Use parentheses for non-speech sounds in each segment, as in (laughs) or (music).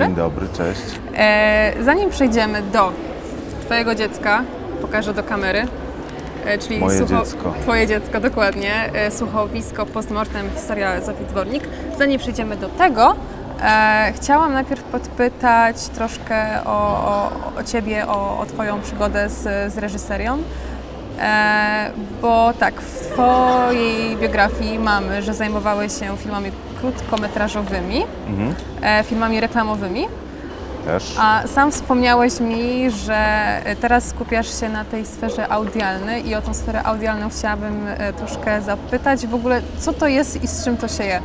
Dzień dobry, cześć. E, zanim przejdziemy do Twojego dziecka, pokażę do kamery, e, czyli Moje dziecko. Twoje dziecko, dokładnie. E, słuchowisko postmortem historia Zofii Dwornik. Zanim przejdziemy do tego, e, chciałam najpierw podpytać troszkę o, o, o Ciebie, o, o Twoją przygodę z, z reżyserią. E, bo tak, w Twojej biografii mamy, że zajmowałeś się filmami krótkometrażowymi, Mhm. e, filmami reklamowymi. Też. A sam wspomniałeś mi, że teraz skupiasz się na tej sferze audialnej i o tą sferę audialną chciałabym e, troszkę zapytać. W ogóle, co to jest i z czym to się je?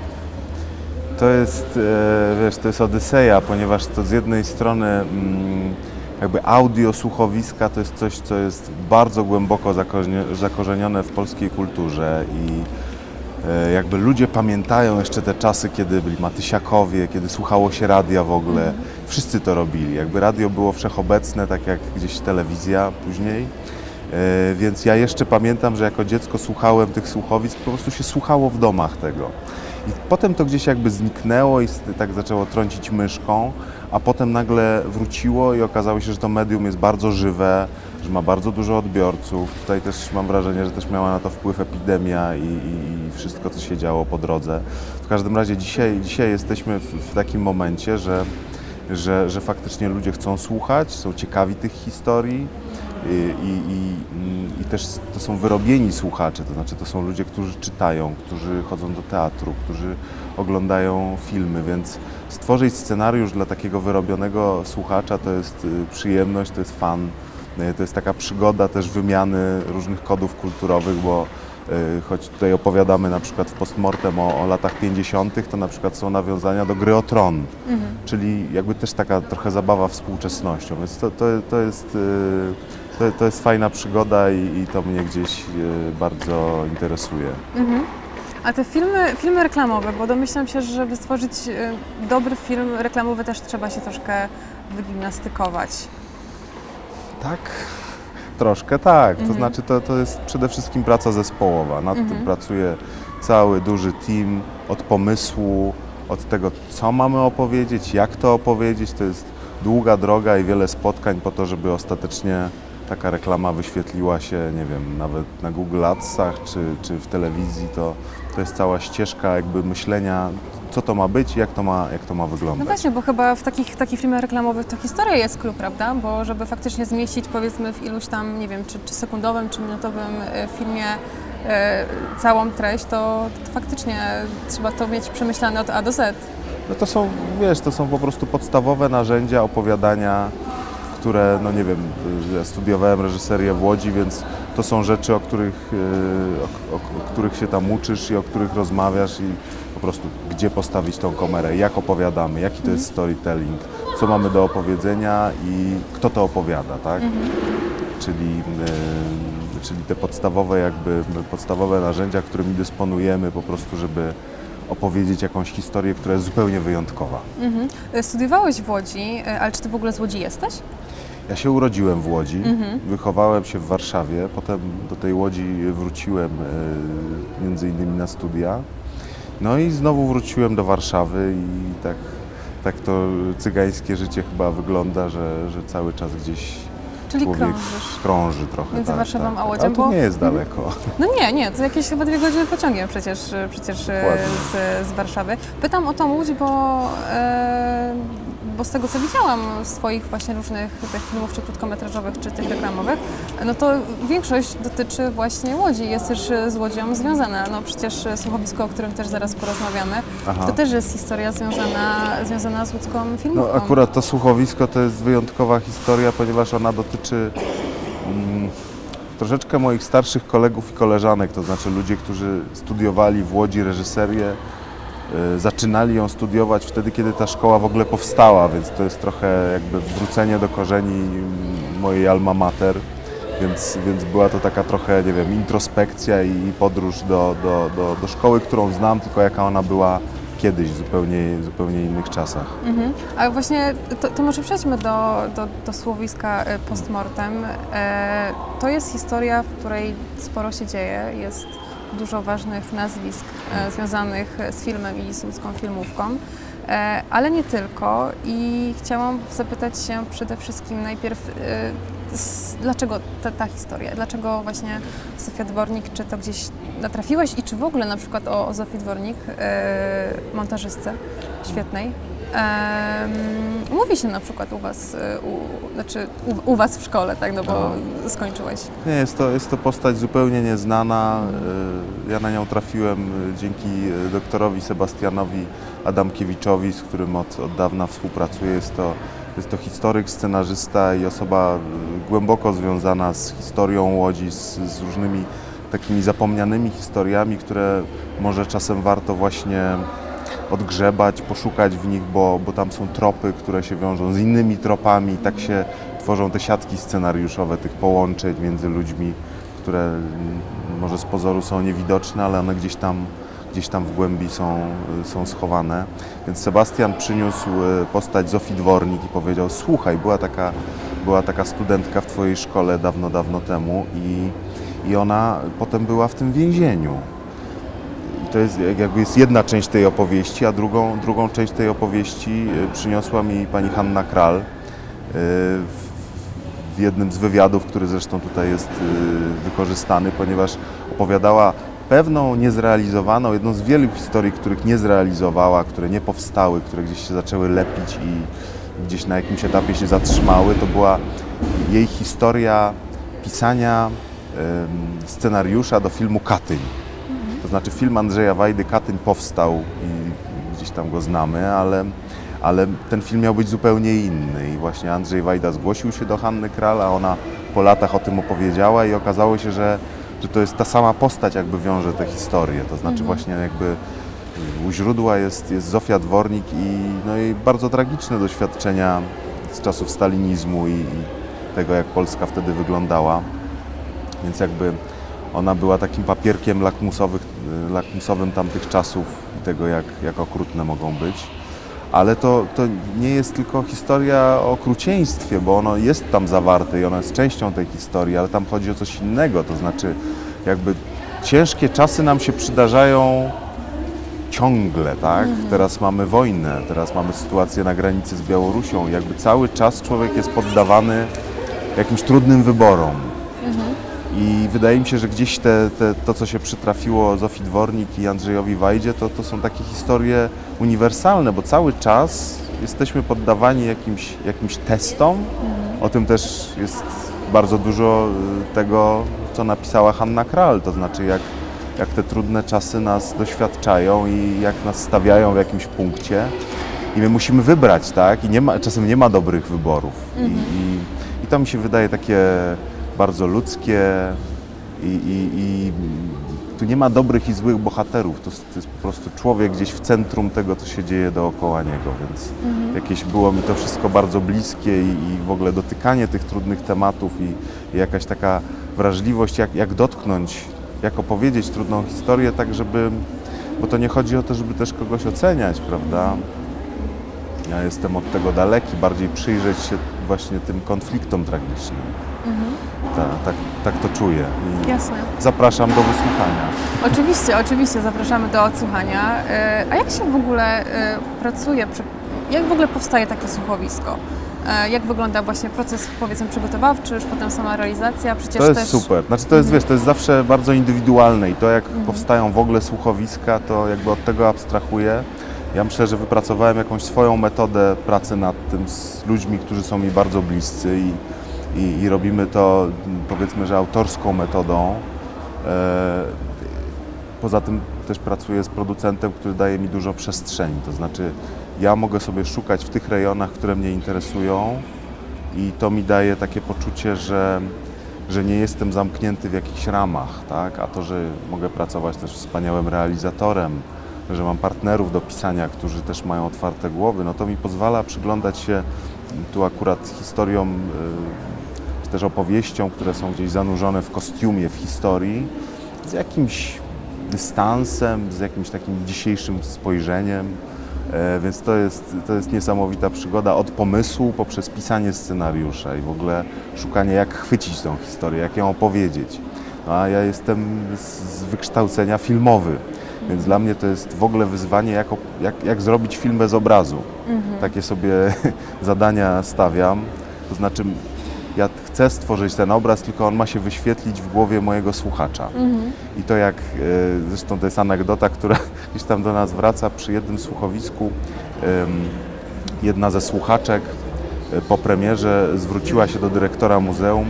To jest, e, wiesz, to jest odyseja, ponieważ to z jednej strony mm, jakby audio słuchowiska to jest coś, co jest bardzo głęboko zakorzenione w polskiej kulturze i jakby ludzie pamiętają jeszcze te czasy, kiedy byli Matysiakowie, kiedy słuchało się radia w ogóle. Wszyscy to robili. Jakby radio było wszechobecne, tak jak gdzieś telewizja później. E, Więc ja jeszcze pamiętam, że jako dziecko słuchałem tych słuchowisk, po prostu się słuchało w domach tego. I potem to gdzieś jakby zniknęło i tak zaczęło trącić myszką, a potem nagle wróciło i okazało się, że to medium jest bardzo żywe, że ma bardzo dużo odbiorców. Tutaj też mam wrażenie, że też miała na to wpływ epidemia i, i, wszystko, co się działo po drodze. W każdym razie dzisiaj, dzisiaj jesteśmy w, w takim momencie, że, że, że faktycznie ludzie chcą słuchać, są ciekawi tych historii. I, i, i, I też to są wyrobieni słuchacze, to znaczy to są ludzie, którzy czytają, którzy chodzą do teatru, którzy oglądają filmy, więc stworzyć scenariusz dla takiego wyrobionego słuchacza to jest y, przyjemność, to jest fan, to jest taka przygoda też wymiany różnych kodów kulturowych, bo y, choć tutaj opowiadamy na przykład w postmortem o, o latach 50., to na przykład są nawiązania do gry o tron, czyli jakby też taka trochę zabawa współczesnością, więc to, to, to jest... y, to, to jest fajna przygoda i, i to mnie gdzieś e, bardzo interesuje. A te filmy, filmy reklamowe, bo domyślam się, że żeby stworzyć e, dobry film reklamowy też trzeba się troszkę wygimnastykować. Tak? Troszkę tak. To znaczy to, to jest przede wszystkim praca zespołowa. Nad tym pracuje cały duży team od pomysłu, od tego co mamy opowiedzieć, jak to opowiedzieć. To jest długa droga i wiele spotkań po to, żeby ostatecznie taka reklama wyświetliła się, nie wiem, nawet na Google Adsach czy, czy w telewizji. To, to jest cała ścieżka jakby myślenia, co to ma być i jak to ma, jak to ma No wyglądać. właśnie, bo chyba w takich, takich filmach reklamowych to historia jest klucz, prawda? Bo żeby faktycznie zmieścić powiedzmy w iluś tam, nie wiem, czy, czy sekundowym, czy minutowym e, filmie e, całą treść, to, to faktycznie trzeba to mieć przemyślane od A do Z. No to są, wiesz, to są po prostu podstawowe narzędzia opowiadania, które, no nie wiem, ja studiowałem reżyserię w Łodzi, więc to są rzeczy, o których, y, o, o, których się tam uczysz i o których rozmawiasz i po prostu gdzie postawić tą kamerę, jak opowiadamy, jaki to jest storytelling, co mamy do opowiedzenia i kto to opowiada, tak? Czyli, y, czyli te podstawowe jakby, podstawowe narzędzia, którymi dysponujemy po prostu, żeby opowiedzieć jakąś historię, która jest zupełnie wyjątkowa. Mhm. E, Studiowałeś w Łodzi, e, ale czy ty w ogóle z Łodzi jesteś? Ja się urodziłem w Łodzi, Mhm. wychowałem się w Warszawie, potem do tej Łodzi wróciłem e, między innymi na studia. No i znowu wróciłem do Warszawy i tak, tak to cygańskie życie chyba wygląda, że, że cały czas gdzieś Czyli człowiek krążysz. krąży trochę. Między tak, Warszawą tak, a tak. Łodzią, Ale to bo- nie jest daleko. (laughs) No nie, nie, to jakieś chyba dwie godziny pociągiem przecież, przecież e, z, z Warszawy. Pytam o tą Łódź, bo, e, bo z tego co widziałam z Twoich właśnie różnych tych filmów, czy krótkometrażowych, czy tych reklamowych, no to większość dotyczy właśnie Łodzi, jest też z Łodzią związana. No przecież słuchowisko, o którym też zaraz porozmawiamy, Aha. to też jest historia związana, związana z łódzką No filmówką. akurat to słuchowisko to jest wyjątkowa historia, ponieważ ona dotyczy mm, troszeczkę moich starszych kolegów i koleżanek, to znaczy ludzie, którzy studiowali w Łodzi reżyserię, y, zaczynali ją studiować wtedy, kiedy ta szkoła w ogóle powstała, więc to jest trochę jakby wrócenie do korzeni mojej alma mater. Więc, więc była to taka trochę, nie wiem, introspekcja i podróż do, do, do, do szkoły, którą znam, tylko jaka ona była kiedyś, w zupełnie, zupełnie innych czasach. Mhm. A właśnie to, to może przejdźmy do, do, do słowiska e, postmortem. E, to jest historia, w której sporo się dzieje, jest dużo ważnych nazwisk e, związanych z filmem i z łódzką filmówką. E, ale nie tylko. I chciałam zapytać się przede wszystkim najpierw, e, dlaczego ta, ta historia? Dlaczego właśnie Sofia Dwornik? Czy to gdzieś natrafiłaś i czy w ogóle na przykład o, o Zofii Dwornik, e, montażystce świetnej, em, mówi się na przykład u Was, e, u, znaczy u, u Was w szkole, tak, no bo skończyłeś. Nie, jest to, jest to postać zupełnie nieznana. Y, Ja na nią trafiłem dzięki doktorowi Sebastianowi Adamkiewiczowi, z którym od, od dawna współpracuję. Jest to, jest to historyk, scenarzysta i osoba y, głęboko związana z historią Łodzi, z, z różnymi takimi zapomnianymi historiami, które może czasem warto właśnie odgrzebać, poszukać w nich, bo, bo tam są tropy, które się wiążą z innymi tropami. Tak się tworzą te siatki scenariuszowe tych połączeń między ludźmi, które mm, może z pozoru są niewidoczne, ale one gdzieś tam, gdzieś tam w głębi są, y, są schowane. Więc Sebastian przyniósł y, postać Zofii Dwornik i powiedział: Słuchaj, była taka, była taka studentka w Twojej szkole dawno, dawno temu i, i ona potem była w tym więzieniu. I to jest jakby jest jedna część tej opowieści, a drugą, drugą część tej opowieści y, przyniosła mi pani Hanna Kral w, jednym z wywiadów, który zresztą tutaj jest wykorzystany, ponieważ opowiadała pewną niezrealizowaną, jedną z wielu historii, których nie zrealizowała, które nie powstały, które gdzieś się zaczęły lepić i gdzieś na jakimś etapie się zatrzymały. To była jej historia pisania scenariusza do filmu Katyń. To znaczy film Andrzeja Wajdy Katyń powstał i gdzieś tam go znamy, ale, ale ten film miał być zupełnie inny i właśnie Andrzej Wajda zgłosił się do Hanny Kral, a ona po latach o tym opowiedziała i okazało się, że, że to jest ta sama postać jakby wiąże te historie, to znaczy właśnie jakby u źródła jest, jest Zofia Dwornik i, no i bardzo tragiczne doświadczenia z czasów stalinizmu i, i tego, jak Polska wtedy wyglądała. Więc jakby ona była takim papierkiem lakmusowych, lakmusowym tamtych czasów i tego, jak, jak okrutne mogą być. Ale to, to nie jest tylko historia o okrucieństwie, bo ono jest tam zawarte i ono jest częścią tej historii, ale tam chodzi o coś innego. To znaczy, jakby ciężkie czasy nam się przydarzają ciągle, tak? Teraz mamy wojnę, teraz mamy sytuację na granicy z Białorusią. Jakby cały czas człowiek jest poddawany jakimś trudnym wyborom. I wydaje mi się, że gdzieś te, te, to, co się przytrafiło Zofii Dwornik i Andrzejowi Wajdzie, to, to są takie historie uniwersalne, bo cały czas jesteśmy poddawani jakimś, jakimś testom. O tym też jest bardzo dużo y, tego, co napisała Hanna Kral, to znaczy jak, jak te trudne czasy nas doświadczają i jak nas stawiają w jakimś punkcie. I my musimy wybrać, tak? I nie ma, czasem nie ma dobrych wyborów. I, i, I to mi się wydaje takie bardzo ludzkie i, i, i tu nie ma dobrych i złych bohaterów. To, jest- to jest po prostu człowiek gdzieś w centrum tego, co się dzieje dookoła niego, więc jakieś było mi to wszystko bardzo bliskie i, i w ogóle dotykanie tych trudnych tematów i, i jakaś taka wrażliwość, jak, jak dotknąć, jak opowiedzieć trudną historię, tak żeby, bo to nie chodzi o to, żeby też kogoś oceniać, prawda? Ja jestem od tego daleki, bardziej przyjrzeć się właśnie tym konfliktom tragicznym. Ta, tak, tak to czuję. I Jasne. zapraszam do wysłuchania. Oczywiście, oczywiście zapraszamy do odsłuchania. E, A jak się w ogóle e, pracuje, jak w ogóle powstaje takie słuchowisko? E, Jak wygląda właśnie proces powiedzmy przygotowawczy, już potem sama realizacja? Przecież To jest też super. Znaczy to jest, wiesz, to jest zawsze bardzo indywidualne i to jak powstają w ogóle słuchowiska, to jakby od tego abstrahuję. Ja myślę, że wypracowałem jakąś swoją metodę pracy nad tym z ludźmi, którzy są mi bardzo bliscy i, i, i robimy to powiedzmy, że autorską metodą. E, Poza tym też pracuję z producentem, który daje mi dużo przestrzeni. To znaczy, ja mogę sobie szukać w tych rejonach, które mnie interesują, i to mi daje takie poczucie, że, że nie jestem zamknięty w jakichś ramach, tak? A to, że mogę pracować też wspaniałym realizatorem, że mam partnerów do pisania, którzy też mają otwarte głowy, no to mi pozwala przyglądać się tu akurat historiom, y, czy też opowieściom, które są gdzieś zanurzone w kostiumie, w historii, z jakimś dystansem, z jakimś takim dzisiejszym spojrzeniem. E, Więc to jest, to jest niesamowita przygoda od pomysłu poprzez pisanie scenariusza i w ogóle szukanie, jak chwycić tą historię, jak ją opowiedzieć. No, a ja jestem z, z wykształcenia filmowy, Więc dla mnie to jest w ogóle wyzwanie, jako, jak, jak zrobić film bez obrazu. Takie sobie (laughs) zadania stawiam. To znaczy, ja chcę stworzyć ten obraz, tylko on ma się wyświetlić w głowie mojego słuchacza. I to jak, e, zresztą to jest anegdota, która (laughs) gdzieś tam do nas wraca przy jednym słuchowisku. Jedna ze słuchaczek e, po premierze zwróciła się do dyrektora muzeum,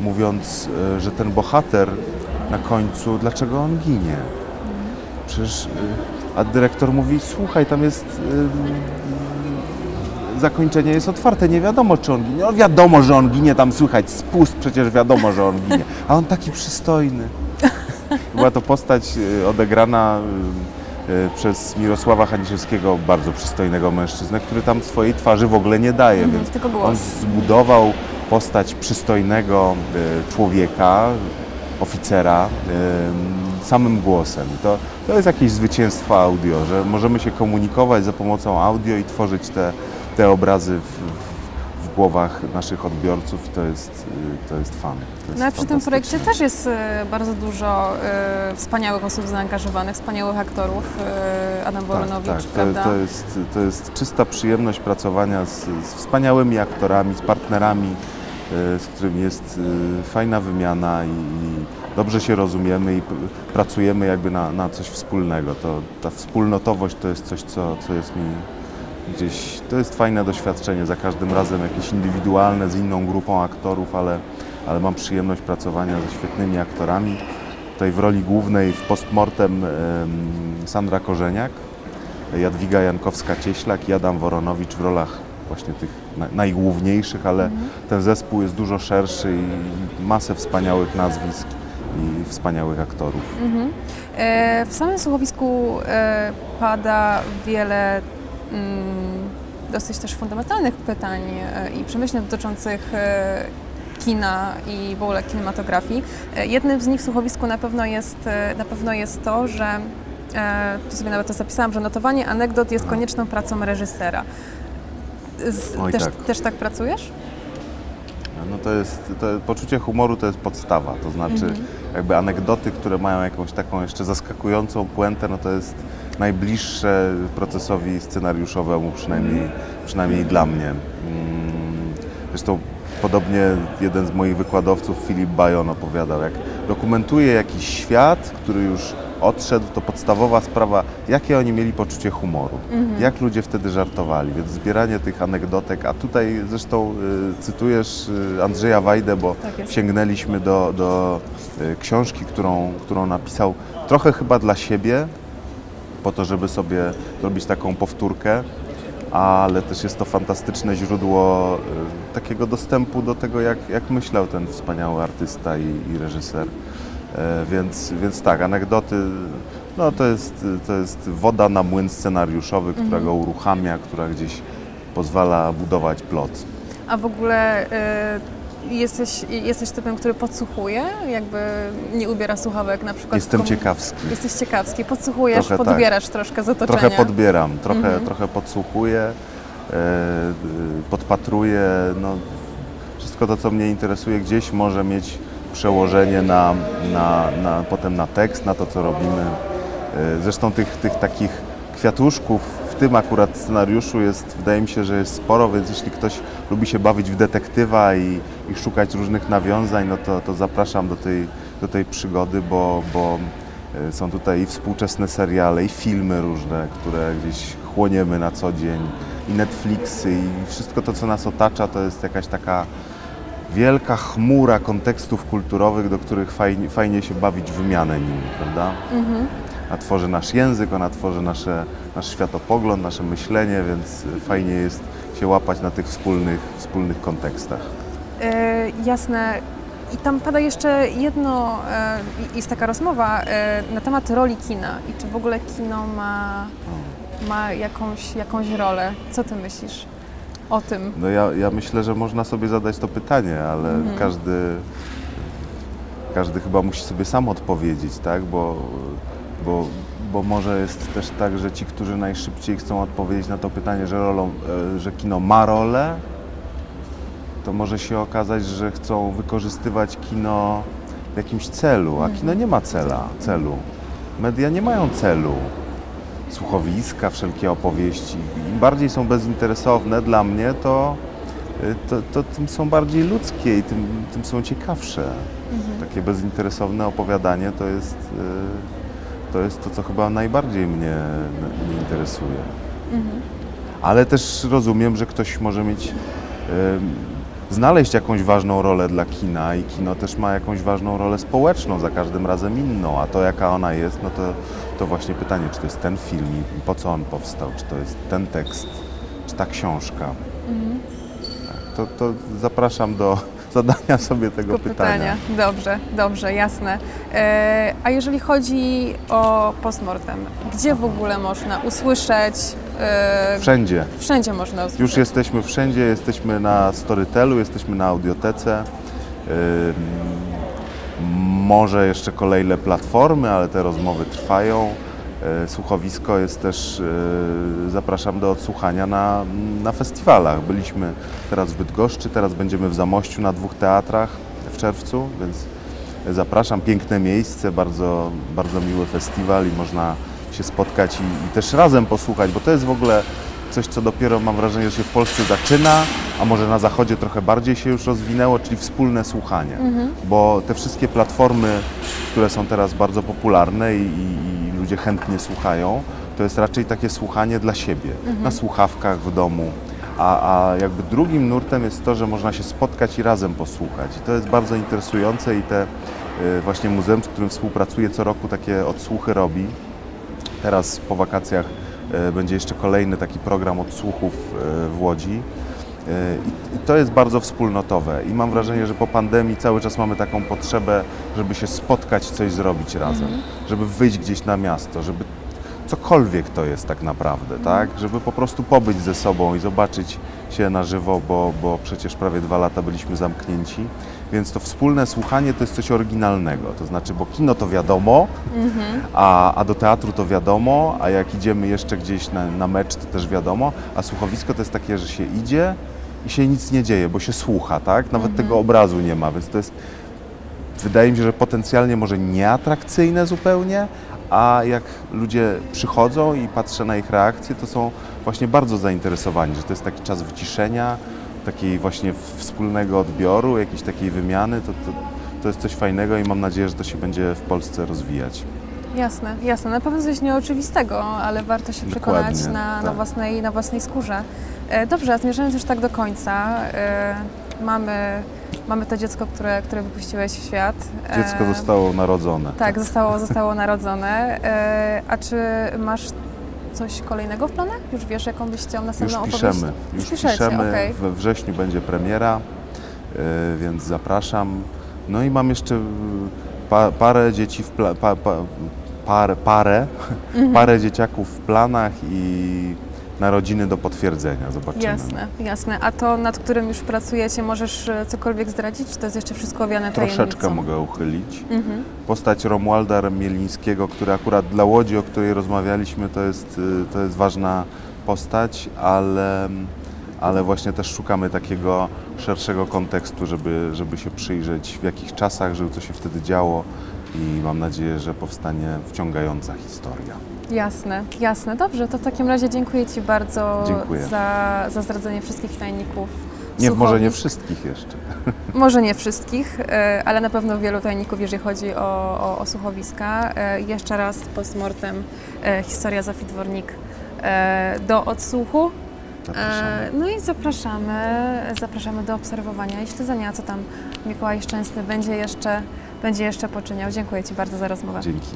mówiąc, e, że ten bohater na końcu, dlaczego on ginie? Przecież, e, a dyrektor mówi, słuchaj, tam jest e, zakończenie jest otwarte, nie wiadomo czy on ginie. No wiadomo, że on ginie, tam słychać spust, przecież wiadomo, że on ginie. A on taki przystojny. (laughs) Była to postać e, odegrana przez Mirosława Haniszewskiego, bardzo przystojnego mężczyznę, który tam swojej twarzy w ogóle nie daje, Mhm, więc on zbudował postać przystojnego człowieka, oficera, samym głosem. To, to jest jakieś zwycięstwo audio, że możemy się komunikować za pomocą audio i tworzyć te, te obrazy w, w, głowach naszych odbiorców i to jest, y, to jest fan. To jest No, przy tym projekcie też jest e, bardzo dużo e, wspaniałych osób zaangażowanych, wspaniałych aktorów. e, Adam Boronowicz, tak, tak. prawda? To, to, jest, to jest czysta przyjemność pracowania z, z wspaniałymi aktorami, z partnerami, y, z którymi jest y, fajna wymiana i, dobrze się rozumiemy i pracujemy jakby na, na coś wspólnego. To, ta wspólnotowość to jest coś, co, co jest mi gdzieś, to jest fajne doświadczenie, za każdym razem jakieś indywidualne z inną grupą aktorów, ale, ale mam przyjemność pracowania ze świetnymi aktorami. Tutaj w roli głównej w postmortem em, Sandra Korzeniak, Jadwiga Jankowska-Cieślak i Adam Woronowicz w rolach właśnie tych na- najgłówniejszych, ale ten zespół jest dużo szerszy i masę wspaniałych nazwisk i wspaniałych aktorów. E, W samym słuchowisku e, pada wiele mm, dosyć też fundamentalnych pytań e, i przemyśleń dotyczących e, kina i w ogóle kinematografii. E, Jednym z nich w słuchowisku na pewno jest, e, na pewno jest to, że tu sobie nawet to zapisałam, że notowanie anegdot jest konieczną pracą reżysera. Z, Oj, też, tak. też tak pracujesz? No to jest, to poczucie humoru to jest podstawa, to znaczy jakby anegdoty, które mają jakąś taką jeszcze zaskakującą puentę, no to jest najbliższe procesowi scenariuszowemu, przynajmniej, przynajmniej dla mnie. Mm, Zresztą podobnie jeden z moich wykładowców, Filip Bajon, opowiadał, jak dokumentuje jakiś świat, który już odszedł, to podstawowa sprawa, jakie oni mieli poczucie humoru, jak ludzie wtedy żartowali, więc zbieranie tych anegdotek, a tutaj zresztą y, cytujesz y, Andrzeja Wajdę, bo Tak sięgnęliśmy do, do y, książki, którą, którą napisał trochę chyba dla siebie, po to, żeby sobie zrobić taką powtórkę, ale też jest to fantastyczne źródło y, takiego dostępu do tego, jak, jak myślał ten wspaniały artysta i, i reżyser. E, więc, więc tak, anegdoty, no to jest, to jest woda na młyn scenariuszowy, która go uruchamia, która gdzieś pozwala budować plot. A w ogóle y, jesteś, jesteś typem, który podsłuchuje, jakby nie ubiera słuchawek na przykład. Jestem komu- ciekawski. Jesteś ciekawski, podsłuchujesz, Trochę tak. podbierasz troszkę z otoczenia. Trochę podbieram, trochę, trochę podsłuchuję, y, podpatruję. No, wszystko to, co mnie interesuje, gdzieś może mieć przełożenie na, na, na, potem na tekst, na to, co robimy. E, Zresztą tych, tych takich kwiatuszków w tym akurat scenariuszu jest, wydaje mi się, że jest sporo, więc jeśli ktoś lubi się bawić w detektywa i, i szukać różnych nawiązań, no to, to zapraszam do tej, do tej przygody, bo, bo e, są tutaj i współczesne seriale, i filmy różne, które gdzieś chłoniemy na co dzień, i Netflixy, i wszystko to, co nas otacza, to jest jakaś taka wielka chmura kontekstów kulturowych, do których fajnie, fajnie się bawić wymianę nimi, prawda? Ona tworzy nasz język, ona tworzy nasze, nasz światopogląd, nasze myślenie, więc fajnie jest się łapać na tych wspólnych, wspólnych kontekstach. E, jasne. I tam pada jeszcze jedno, e, jest taka rozmowa e, na temat roli kina i czy w ogóle kino ma, ma jakąś, jakąś rolę. Co ty myślisz o tym? No ja, ja myślę, że można sobie zadać to pytanie, ale każdy, każdy chyba musi sobie sam odpowiedzieć, tak? Bo, bo, bo może jest też tak, że ci, którzy najszybciej chcą odpowiedzieć na to pytanie, że, rolą, e, że kino ma rolę, to może się okazać, że chcą wykorzystywać kino w jakimś celu, a kino nie ma cela, celu. media nie mają celu. Słuchowiska, wszelkie opowieści. Im bardziej są bezinteresowne dla mnie, to, y, to, to tym są bardziej ludzkie i tym, tym są ciekawsze. Takie bezinteresowne opowiadanie to jest, y, to jest to, co chyba najbardziej mnie, mnie interesuje. Ale też rozumiem, że ktoś może mieć, em, znaleźć jakąś ważną rolę dla kina i kino też ma jakąś ważną rolę społeczną, za każdym razem inną, a to jaka ona jest, no to, to właśnie pytanie, czy to jest ten film i po co on powstał, czy to jest ten tekst, czy ta książka. Tak, to, to zapraszam do (laughs) zadania sobie tego pytania. pytania. Dobrze, dobrze, jasne. E, a jeżeli chodzi o postmortem, gdzie w ogóle można usłyszeć? E, Wszędzie. wszędzie można usłyszeć. Już jesteśmy wszędzie, jesteśmy na Storytelu, jesteśmy na Audiotece. Ym, Może jeszcze kolejne platformy, ale te rozmowy trwają. E, Słuchowisko jest też, e, zapraszam do odsłuchania na, na festiwalach. Byliśmy teraz w Bydgoszczy, teraz będziemy w Zamościu na dwóch teatrach w czerwcu, więc zapraszam. Piękne miejsce, bardzo, bardzo miły festiwal i można się spotkać i, i też razem posłuchać, bo to jest w ogóle coś, co dopiero mam wrażenie, że się w Polsce zaczyna, a może na Zachodzie trochę bardziej się już rozwinęło, czyli wspólne słuchanie. Bo te wszystkie platformy, które są teraz bardzo popularne i, i, i ludzie chętnie słuchają, to jest raczej takie słuchanie dla siebie, na słuchawkach w domu. A, a jakby drugim nurtem jest to, że można się spotkać i razem posłuchać. I to jest bardzo interesujące i te y, właśnie muzeum, z którym współpracuję co roku takie odsłuchy robi. Teraz po wakacjach będzie jeszcze kolejny taki program odsłuchów e, w Łodzi. E, I to jest bardzo wspólnotowe i mam wrażenie, że po pandemii cały czas mamy taką potrzebę, żeby się spotkać, coś zrobić razem, żeby wyjść gdzieś na miasto, żeby cokolwiek to jest tak naprawdę, tak? Żeby po prostu pobyć ze sobą i zobaczyć się na żywo, bo, bo przecież prawie dwa lata byliśmy zamknięci. Więc to wspólne słuchanie to jest coś oryginalnego. To znaczy, bo kino to wiadomo, a, a do teatru to wiadomo, a jak idziemy jeszcze gdzieś na, na mecz, to też wiadomo, a słuchowisko to jest takie, że się idzie i się nic nie dzieje, bo się słucha, tak? Nawet tego obrazu nie ma, więc to jest wydaje mi się, że potencjalnie może nieatrakcyjne zupełnie, a jak ludzie przychodzą i patrzę na ich reakcje, to są właśnie bardzo zainteresowani, że to jest taki czas wyciszenia, takiej właśnie wspólnego odbioru, jakiejś takiej wymiany, to, to, to jest coś fajnego i mam nadzieję, że to się będzie w Polsce rozwijać. Jasne, jasne. Na pewno coś nieoczywistego, ale warto się przekonać Dokładnie, na, na, tak. własnej, na własnej skórze. E, dobrze, a zmierzając już tak do końca, e, mamy, mamy to dziecko, które, które wypuściłeś w świat. E, Dziecko zostało narodzone. Tak, zostało, (laughs) zostało narodzone. A czy masz coś kolejnego w planach? Już wiesz, jaką byś chciał Już następną opowieść? piszemy, już piszecie, piszemy. okej. We wrześniu będzie premiera, e, więc zapraszam. No i mam jeszcze e, pa, parę dzieci w pla, pa, pa, parę, parę, Mhm. (laughs) parę dzieciaków w planach i narodziny do potwierdzenia. Zobaczymy. Jasne, jasne. A to, nad którym już pracujecie, możesz e, cokolwiek zdradzić? Czy to jest jeszcze wszystko owiane Troszeczkę tajemnicą? mogę uchylić. Mhm. Postać Romualda Mielińskiego, który akurat dla Łodzi, o której rozmawialiśmy, to jest, y, to jest ważna postać, ale, ale właśnie też szukamy takiego szerszego kontekstu, żeby, żeby się przyjrzeć w jakich czasach żył, co się wtedy działo i mam nadzieję, że powstanie wciągająca historia. Jasne, jasne. Dobrze, to w takim razie dziękuję Ci bardzo Dziękuję. za, za zdradzenie wszystkich tajników. Nie, może nie wszystkich jeszcze. (laughs) Może nie wszystkich, e, ale na pewno wielu tajników, jeżeli chodzi o, o, o słuchowiska. E, Jeszcze raz postmortem e, historia Zofii Dwornik do odsłuchu. Zapraszam. E, No i zapraszamy, zapraszamy do obserwowania i śledzenia, co tam Mikołaj Szczęsny będzie jeszcze, będzie jeszcze poczyniał. Dziękuję Ci bardzo za rozmowę. Dzięki.